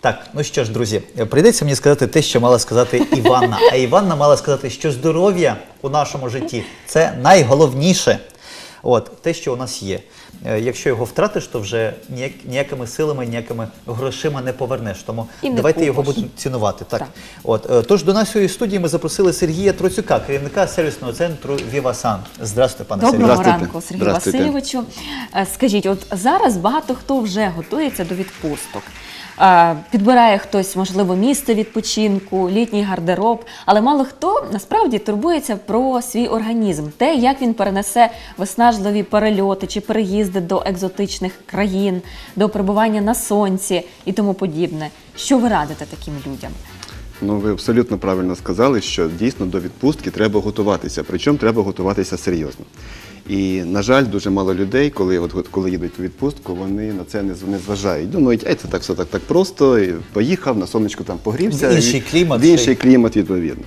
Так, ну що ж, друзі, прийдеться мені сказати те, що мала сказати Іванна. А Іванна мала сказати, що здоров'я у нашому житті це найголовніше. От те, що у нас є. Е, Якщо його втратиш, то вже ніяк, ніякими силами, ніякими грошима не повернеш. Тому І не давайте його будемо цінувати. Так. Так. От е, тож до нашої студії ми запросили Сергія Троцюка, керівника сервісного центру Вівасан. Здравствуйте, пане Доброго Сергію. Здравствуйте. ранку, Сергію Васильовичу. Е, Скажіть, от зараз багато хто вже готується до відпусток. Підбирає хтось, можливо, місце відпочинку, літній гардероб, але мало хто насправді турбується про свій організм, те, як він перенесе виснажливі перельоти чи переїзди до екзотичних країн, до перебування на сонці і тому подібне. Що ви радите таким людям? Ну, ви абсолютно правильно сказали, що дійсно до відпустки треба готуватися. Причому треба готуватися серйозно. І, на жаль, дуже мало людей, коли, от, коли їдуть у відпустку, вони на це не, з- не зважають. Думають, ай, це так все так, так просто, і поїхав, на сонечку там погрівся. В інший клімат В інший клімат, відповідно.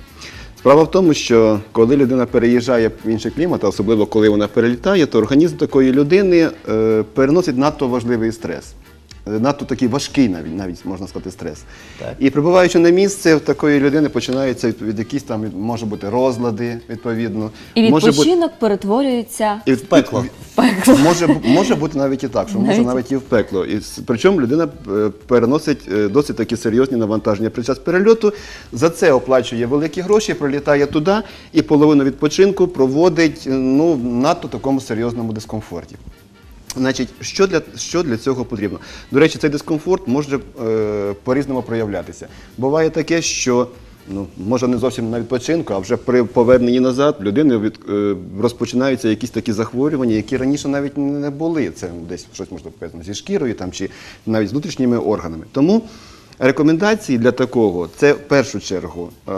Справа в тому, що коли людина переїжджає в інший клімат, особливо коли вона перелітає, то організм такої людини е, переносить надто важливий стрес. Е, Надто такий важкий навіть, навіть можна сказати, стрес. Так. І прибуваючи на місце, в такої людини починаються від, від якісь там від- може бути розлади, відповідно. І може бути відпочинок перетворюється і в пекло. в пекло. Може, бу- може бути навіть і так, що може Навіть. навіть і в пекло. І с- причому людина е, переносить е, досить такі серйозні навантаження під час перельоту. За це оплачує великі гроші, прилітає туди і половину відпочинку проводить е, ну, в надто такому серйозному дискомфорті. Значить, що для, що для цього потрібно? До речі, цей дискомфорт може е, по-різному проявлятися. Буває таке, що ну, може не зовсім на відпочинку, а вже при поверненні назад людини від, е, розпочинаються якісь такі захворювання, які раніше навіть не були. Це десь щось можливо пов'язано зі шкірою там, чи навіть з внутрішніми органами. Тому рекомендації для такого це в першу чергу е,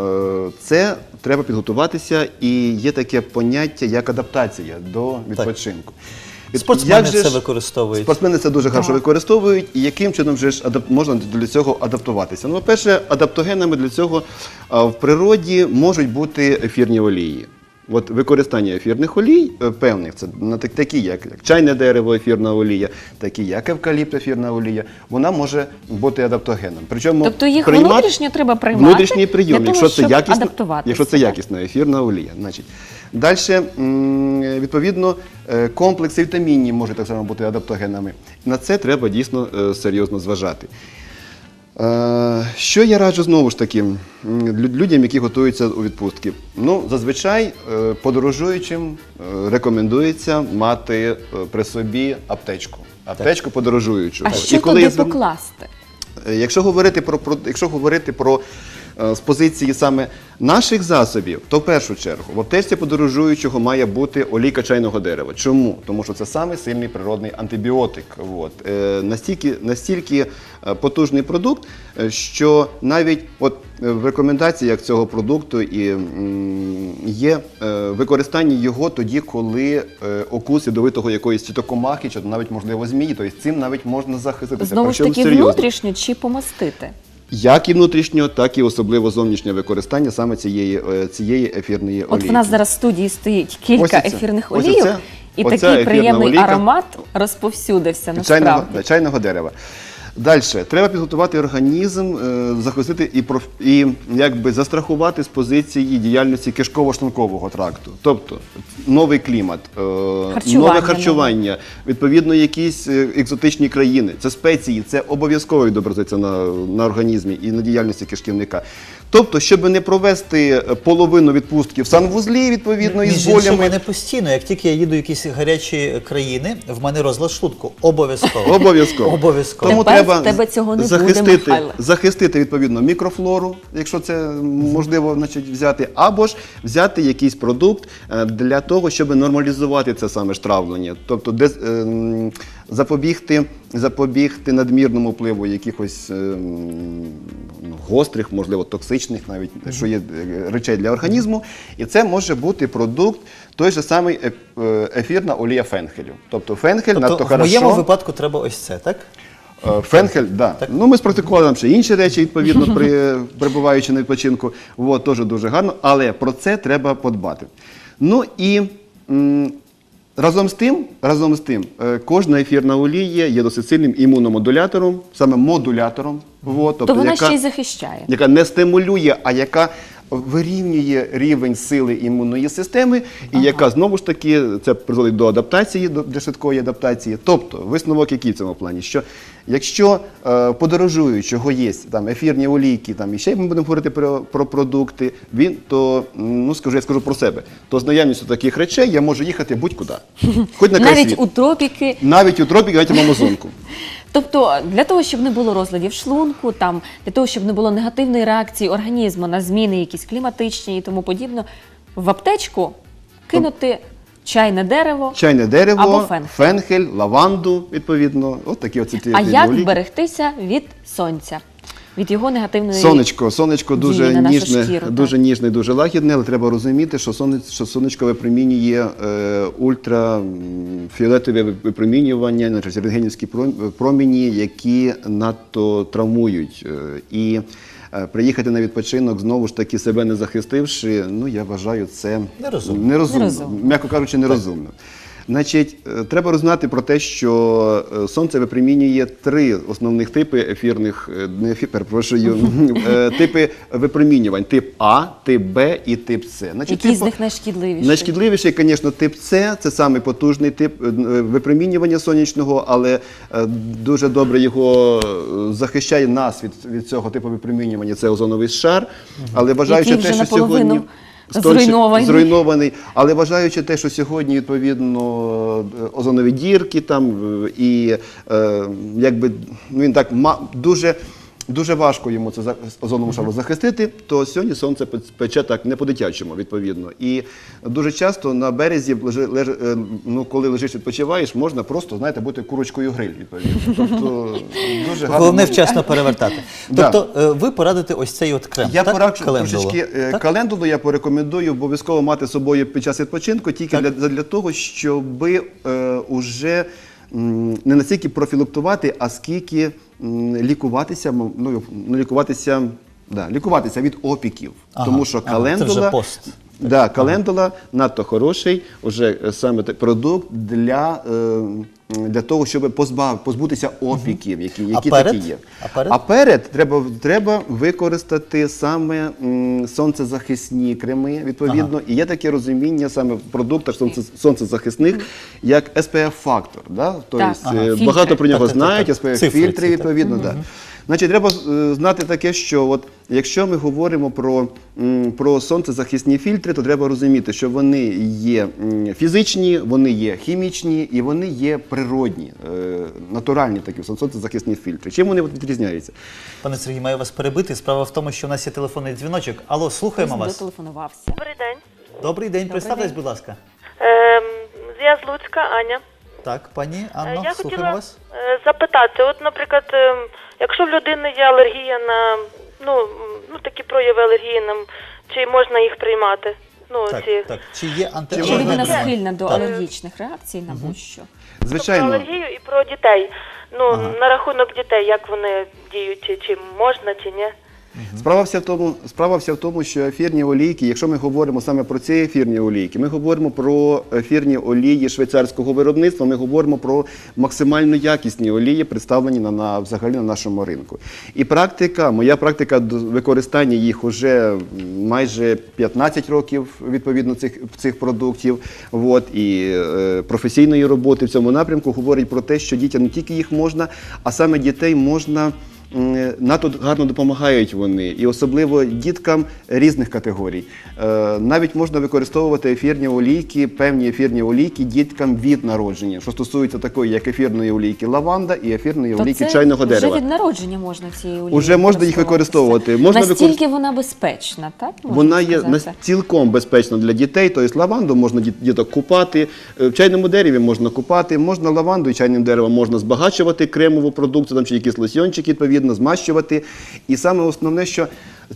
це треба підготуватися, і є таке поняття як адаптація до відпочинку. Від- Спортсмени як же це використовують. Спортсмени це дуже хорошо використовують. І яким чином же ж адап- можна для цього адаптуватися? Ну, по-перше, адаптогенами для цього а, в природі можуть бути ефірні олії. От використання ефірних олій е, певних, це на такі, як, як чайне дерево, ефірна олія, такі як евкаліпт, ефірна олія, вона може бути адаптогеном. Причому Тобто їх приймати- внутрішньо треба приймати Внутрішній прийом, для того, якщо це щоб адаптуватися, якщо це якісна ефірна олія. Значить, далі, відповідно, е, комплекси вітамінні можуть так само бути адаптогенами. На це треба дійсно е, серйозно зважати. Е, Що я раджу знову ж таки людям, які готуються у відпустки? Ну, зазвичай подорожуючим рекомендується мати при собі аптечку. Аптечку подорожуючу. А І що коли туди я покласти? Якщо говорити про, про якщо говорити про з позиції саме наших засобів, то в першу чергу в аптечці подорожуючого має бути олійка чайного дерева. Чому? Тому що це самий сильний природний антибіотик. От. Е, настільки, настільки е, потужний продукт, е, що навіть от е, в рекомендаціях цього продукту і є е, використання його тоді, коли е, окус ядовитого якоїсь то чи навіть можливо змії. Тобто цим навіть можна захиститися. Знову ж таки, серйозно. внутрішньо чи помастити? Як і внутрішнього, так і особливо зовнішнє використання саме цієї, е, цієї ефірної олії. От в нас зараз в студії стоїть кілька Ось ефірних Ось олійок, Ось і такий приємний олійка. аромат розповсюдився насправді. Чайного, чайного дерева. Далі, треба підготувати організм, е, захистити і, проф, і якби застрахувати з позиції діяльності кишково-шлункового тракту. Тобто новий клімат, е, Харчування нове харчування, відповідно, якісь е, екзотичні країни. Це спеції, це обов'язково відобразиться на, на організмі і на діяльності кишківника. Тобто, щоб не провести е, половину відпустки в санвузлі, відповідно, із Між іншим, у мене постійно, як тільки я їду в якісь гарячі країни, в мене розлад шлунку. Обов'язково. Обов'язково. Обов'язково. Тому Тепер треба в тебе цього не буде, захистити, Михайле. захистити відповідно мікрофлору, якщо це можливо значить, взяти, або ж взяти якийсь продукт е, для того, щоб нормалізувати це саме ж травлення. Тобто дез, е, м, запобігти, запобігти надмірному впливу якихось е, ну, гострих, можливо, токсичних навіть що є е, речей для організму. І це може бути продукт, той же самий е- е, ефірна олія фенхелю. Тобто фенхель надто Тобто, в хорошо. моєму випадку треба ось це, так? Фенхель, да. Ну, ми спрактикували там ще інші речі, відповідно, при, перебуваючи на відпочинку. От, теж дуже гарно, але про це треба подбати. Ну і м, Разом з тим, разом з тим, е, кожна ефірна олія є досить сильним імуномодулятором, саме модулятором. Вот, То тобто, вона яка, ще й захищає. яка не стимулює, а яка вирівнює рівень сили імунної системи, і яка знову ж таки це призводить до адаптації, до, до швидкої адаптації. Тобто, висновок який в цьому плані? Що якщо е, подорожуючого є там ефірні олійки, там і ще ми будемо говорити про, про продукти, він то ну скажу, я скажу про себе, то з наявністю таких речей я можу їхати будь-куди, хоч на край Навіть світу. у тропіки. навіть у тропіки, навіть в Амазонку. Тобто для того, щоб не було розладів шлунку, там для того, щоб не було негативної реакції організму на зміни, якісь кліматичні і тому подібне, в аптечку кинути чайне дерево. Чайне дерево, Або фенхель. фенхель, лаванду, відповідно. От такі оці ті А як олійки. вберегтися від сонця, від його негативної Сонечко, сонечко дуже на ніжне, шкіру, так. дуже ніжне, дуже лагідне, але треба розуміти, що сонечко, що сонечко випромінює е, ультрафіолетове випромінювання, значить рентгенівські пром- промені, які надто травмують. Е, І е, приїхати на відпочинок знову ж таки себе не захистивши, ну я вважаю це Нерозумно. нерозумно, Нерозумно. м'яко кажучи, нерозумно. Значить, е, треба роззнати про те, що е, сонце випромінює три основних типи ефірних, е, не ефір, перепрошую, типи випромінювань: тип А, тип Б і тип С. Значить, Який з типу- них найшкідливіший? Найшкідливіший, звісно, тип С, це самий потужний тип випромінювання сонячного, але дуже добре його захищає нас від, від цього типу випромінювання. Це озоновий шар. Але вважаючи Який те, вже що наполовину зруйнований. зруйнований, але вважаючи те, що сьогодні відповідно е, озонові дірки там е, і е, якби ну, він так дуже. Дуже важко йому це озоновому шару захистити, то сьогодні сонце пече так не по-дитячому, відповідно. І дуже часто на березі, е, ну, коли лежиш відпочиваєш, можна просто, знаєте, бути курочкою гриль, відповідно. Тобто дуже гарно. Головне вчасно перевертати. Тобто е, ви порадите ось цей от крем. Я так? пораджу трошечки е, календулу, я порекомендую обов'язково мати з собою під час відпочинку, тільки для, для того, щоб е, уже не настільки профілактувати, а скільки лікуватися, ну, ну, лікуватися, да, лікуватися від опіків. Ага, Тому що ага, це вже пост. Да, календула надто хороший уже саме продукт для, е, для того, щоб позбав, позбутися опіків, які, які перед? такі є. А перед? А перед треба, треба використати саме м, сонцезахисні креми, відповідно. І є таке розуміння саме в продуктах сонце, сонцезахисних, як SPF-фактор. Да? Тобто, Так, е, ага, фільтри. багато про нього Так, так, так, знають, так. SPF-фільтри, Цифри ці, так. відповідно. Да. Значить, треба е, знати таке, що от, якщо ми говоримо про, про сонцезахисні фільтри, то треба розуміти, що вони є фізичні, вони є хімічні і вони є природні, е, натуральні такі сонцезахисні фільтри. Чим вони от відрізняються? Пане Сергій, маю вас перебити. Справа в тому, що у нас є телефонний дзвіночок. Алло, слухаємо вас. дотелефонувався. Добрий день. Добрий день, представтесь, день. будь ласка. Ем, я з Луцька, Аня. Так, пані Е, Анно, я слухаємо хотіла вас. е, запитати, от, наприклад, ем, якщо в людини є алергія на ну, ну такі прояви алергії нам, чи можна їх приймати? Ну, Так, ці так. Чи є Чи людина схильна до Так. алергічних реакцій на будь-що? Звичайно. про алергію і про дітей. Ну, Ага. на рахунок дітей, як вони діють, чи, чи можна, чи ні? Справа вся в тому, справа вся в тому, що ефірні олійки, якщо ми говоримо саме про ці ефірні олійки, ми говоримо про ефірні олії швейцарського виробництва, ми говоримо про максимально якісні олії, представлені на, на взагалі на нашому ринку. І практика, моя практика використання їх уже майже 15 років відповідно цих, цих продуктів. От, і е, професійної роботи в цьому напрямку говорить про те, що дітям не тільки їх можна, а саме дітей можна. М, Надто гарно допомагають вони, і особливо діткам різних категорій. Е, Навіть можна використовувати ефірні олійки, певні ефірні олійки діткам від народження, що стосується такої, як ефірної олійки лаванда і ефірної То олійки це чайного вже дерева. від народження можна цієї олії Уже можна їх використовувати. Можна Настільки викор- вона безпечна, так? Можна Вона є цілком безпечна для дітей, тобто лаванду можна діток купати, е, в чайному дереві можна купати, можна лаванду і чайним деревом можна збагачувати кремову продукцію, там чи якісь лосьйончики, відповідно, змащувати. І саме основне, що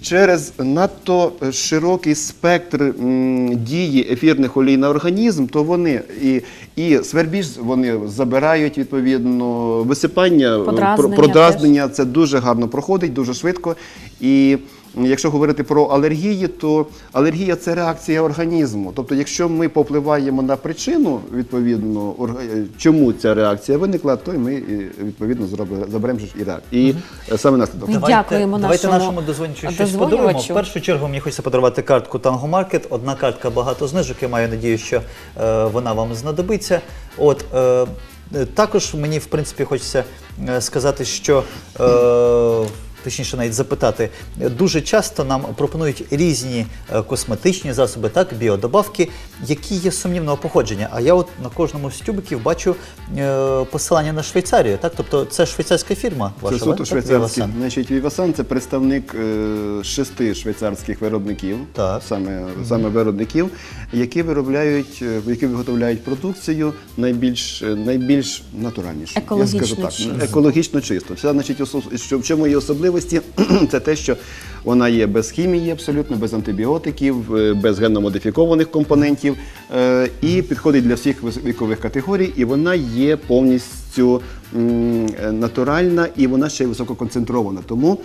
через надто широкий спектр м, дії ефірних олій на організм, то вони і, і свербіж вони забирають відповідно висипання, Подразнення продразнення. Це дуже гарно проходить, дуже швидко. І якщо говорити про алергії, то алергія це реакція організму. Тобто, якщо ми повпливаємо на причину, відповідно, е, чому ця реакція виникла, то ми відповідно зробимо заберемо і реак- І е, саме наслідок. Давай. Дякуємо давайте нашому нашому дозвоничу щось подаруємо. В першу чергу мені хочеться подарувати картку Tango Market. Одна картка багато знижок. Я маю надію, що е, вона вам знадобиться. От е, е, також мені в принципі хочеться е, сказати, що. Е, Точніше, навіть запитати, дуже часто нам пропонують різні е, косметичні засоби, так, біодобавки, які є сумнівного походження. А я от на кожному з тюбиків бачу е, посилання на Швейцарію. Так? Тобто це швейцарська фірма ваша, Це суто швейцарський. Значить, Вівасан це представник е, шести швейцарських виробників, Так. саме, саме виробників, які виробляють, е, які виготовляють продукцію найбільш, е, найбільш натуральнішу. Екологічно скажу так, чисто. екологічно чисто. Це значить, осо- що в чому її особливості? це те, що вона є без хімії, абсолютно, без антибіотиків, е, без генно-модифікованих компонентів е, і підходить для всіх вікових категорій, і вона є повністю е, натуральна і вона ще й висококонцентрована. Тому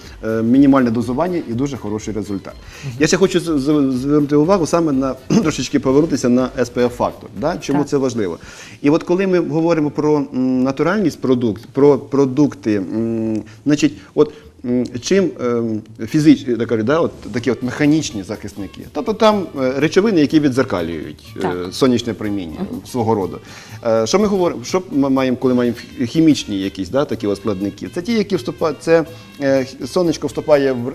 мінімальне дозування і дуже хороший результат. Я ще хочу звернути увагу саме на трошечки повернутися на SPF фактор. Да? Чому Так. це важливо? І от коли ми говоримо про натуральність продукт, про продукти, значить, от. Чим ем, фізичні, так кажуть, да, от такі от механічні захисники, тобто там е, речовини, які відзеркалюють е, Так. сонячне проміння свого роду. Е, Що ми говоримо? Що ми маємо, коли маємо хімічні якісь да, такі от складники? Це ті, які вступають, це сонечко вступає в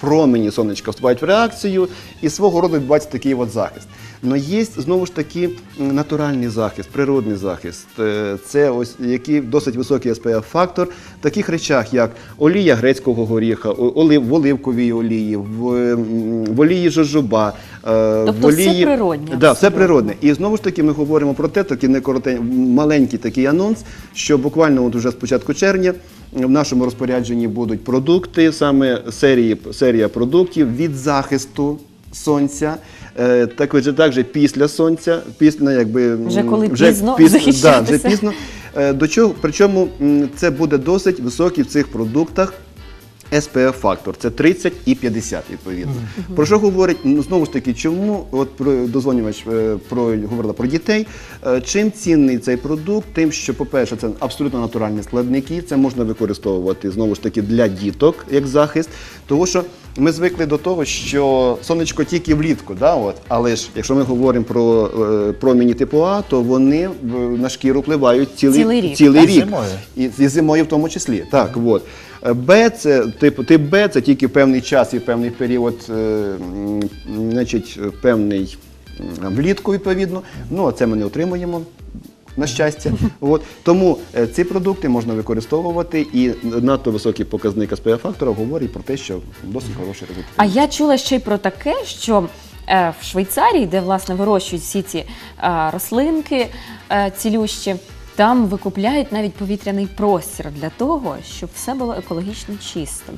промені сонечко вступають в реакцію, і свого роду відбувається такий от захист. Але є знову ж таки натуральний захист, природний захист. Е, Це ось який досить високий SPF фактор в таких речах, як олія грецького горіха, олив, в оливковій олії, в, в олії жожоба, е, Тобто в все олії природнє Да, все природне. І знову ж таки ми говоримо про те, такий не коротень, маленький такий анонс, що буквально от уже з початку червня в нашому розпорядженні будуть продукти, саме серії, серія продуктів від захисту сонця. Е, Також також після сонця, після якби Вже коли пізно да, вже пізно. Е, До чого причому м, це буде досить високий в цих продуктах. SPF фактор це 30 і 50 відповідно. Про що говорить ну, знову ж таки, чому от про дозвонювач е, про говорила про дітей. Е, Чим цінний цей продукт? Тим, що, по-перше, це абсолютно натуральні складники, це можна використовувати знову ж таки для діток як захист, тому що. Ми звикли до того, що сонечко тільки влітку, да, от. але ж якщо ми говоримо про е, промені типу А, то вони на шкіру впливають цілий, Цілий рік, цілий рік. І, і зимою в тому числі. Так, от. Б це тип, тип Б це тільки певний час і певний період, е, значить, певний влітку, відповідно. Ну, а це ми не отримуємо. На щастя, от тому е, ці продукти можна використовувати, і надто високий показник SPF фактора говорить про те, що досить хороший результат. А я чула ще й про таке, що е, в Швейцарії, де власне вирощують всі ці рослинки цілющі, там викупляють навіть повітряний простір для того, щоб все було екологічно чистим.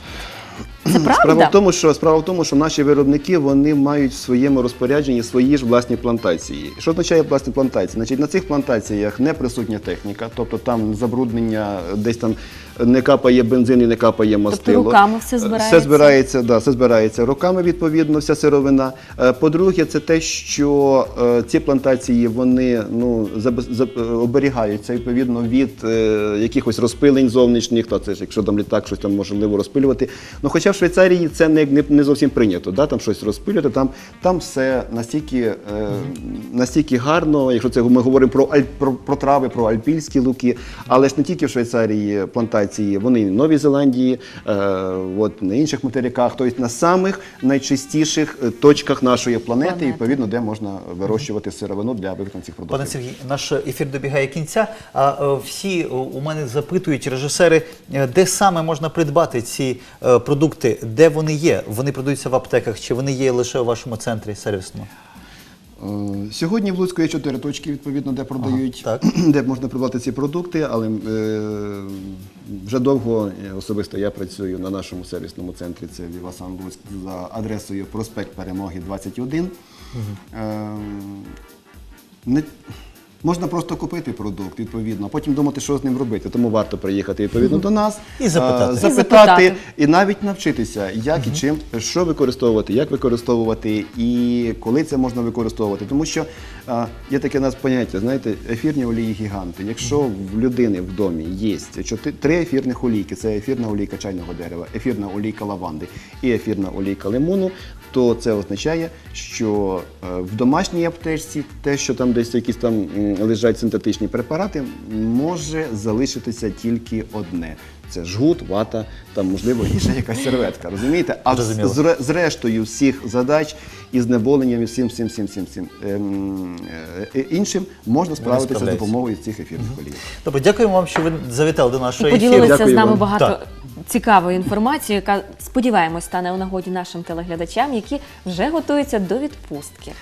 Це правда? Справа в тому, що справа в тому, що наші виробники вони мають в своєму розпорядженні свої ж власні плантації. Що означає власні плантації? Значить, на цих плантаціях не присутня техніка, тобто там забруднення, десь там не капає бензин і не капає мастило. руками все збирається? Все збирається, да, все збирається руками, відповідно, вся сировина. Е, По-друге, це те, що е, ці плантації вони ну е, оберігаються відповідно від е, якихось розпилень зовнішніх, та це ж якщо там літак щось там можливо розпилювати. Ну хоча в Швейцарії це не, не, не зовсім прийнято, да, там щось розпилювати, там, там все настільки, е, настільки гарно, якщо це ми говоримо про, про, про трави, про альпійські луки, але ж не тільки в Швейцарії плантації, вони в Новій Зеландії, е, от, на інших материках, тобто на самих найчистіших е, точках нашої планети, Планети. відповідно, де можна вирощувати сировину для виготовлення цих продуктів. Пане Сергій, наш ефір добігає кінця. А е, всі е, у мене запитують режисери, де саме можна придбати ці продукти, де вони є? Вони продаються в аптеках, чи вони є лише у вашому центрі сервісному? Е, Сьогодні в Луцьку є чотири точки, відповідно, де продають, ага, де можна придбати ці продукти, але е, вже довго е, особисто я працюю на нашому сервісному центрі. Це Вівасан Луцьк за адресою проспект Перемоги 21. Е, не, Можна просто купити продукт, відповідно, а потім думати, що з ним робити. Тому варто приїхати відповідно до нас І запитати. І запитати запитати. і навіть навчитися, як і чим, що використовувати, як використовувати і коли це можна використовувати. Тому що е, є таке у нас поняття, знаєте, ефірні олії гіганти. Якщо в людини в домі є три ефірних олійки, це ефірна олійка чайного дерева, ефірна олійка лаванди і ефірна олійка лимону, то це означає, що е, в домашній аптечці те, що там десь якісь там лежать синтетичні препарати, може залишитися тільки одне. Це жгут, вата, там можливо і ще якась серветка. Розумієте? А з, Зрозуміло. з, ре- з рештою всіх задач і знеболенням і всім, всім, всім, всім, всім ем, е, іншим можна справитися з допомогою цих ефірних олій. Добре, дякуємо вам, що ви завітали до І нашого ефіру. поділилися з нами вам. багато Так. цікавої інформації, яка сподіваємось стане у нагоді нашим телеглядачам, які вже готуються до відпустки.